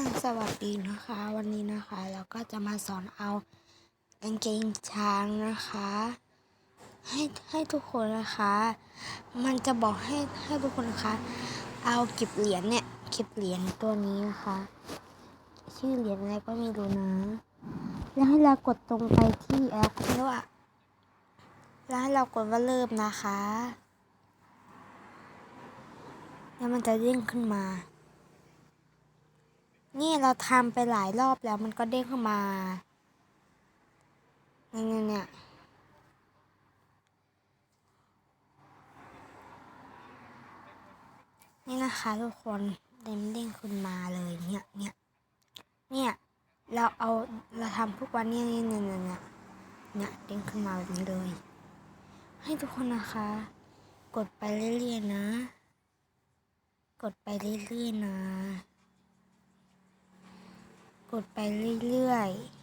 สวัสดีนะคะ วันนี้นะคะ เราก็จะมาสอนเอากางเกงช้างนะคะ ให้ให้ทุกคนนะคะ มันจะบอกให้ให้ทุกคนนะคะ เอาเก็บเหรียญเนี่ยเก็บเหรียญตัวนี้นะคะ ชื่อเหรียญอะไรก็ไม่รู้นะ แล้วให้เรากดตรงไปที่แอปแล้วอะแล้วให้เรากดว่าเริ่มนะคะ แล้วมันจะเด้งขึ้นมา นี่เราทำไปหลายรอบแล้วมันก็เด้งขึ้นมาเนี่ยเนี่ยนี่นะคะทุกคนเด้งเด้งขึ้นมาเลยเนี่ยเนี่ยเนี่ยเราเอาเราทำทุกวันนี่ยเนี่ยเนี่ยเนี่ยเนี่ยเนี่ยเด้งขึ้นมาแบบนี้เลย ให้ทุกคนนะคะ กดไปเรื่อยๆนะ กดไปเรื่อยๆนะ กดไปเรื่อยๆ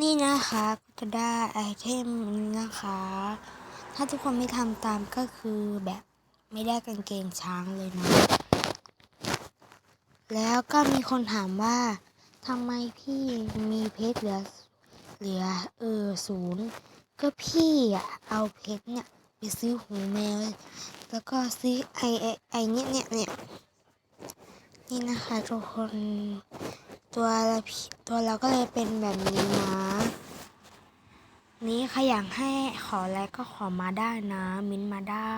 นี่นะคะก็จะได้ไอเทมนี้นะคะ ถ้าทุกคนไม่ทำตามก็คือแบบไม่ได้กางเกงช้างเลยนะ แล้วก็มีคนถามว่าทำไมพี่มีเพชรเหลือเหลือเออศูนย์ก็พี่อะเอาเพชรเนี่ย ไปซื้อหูแมว แล้วก็ซื้อไอไอไอเนี่ยเนี่ยเนี่ยนี่นะคะทุกคนตัวเราตัวเราก็เลยเป็นแบบนี้นะนี้ใครอยากให้ขออะไรก็ขอมาได้นะ มิ้นมาได้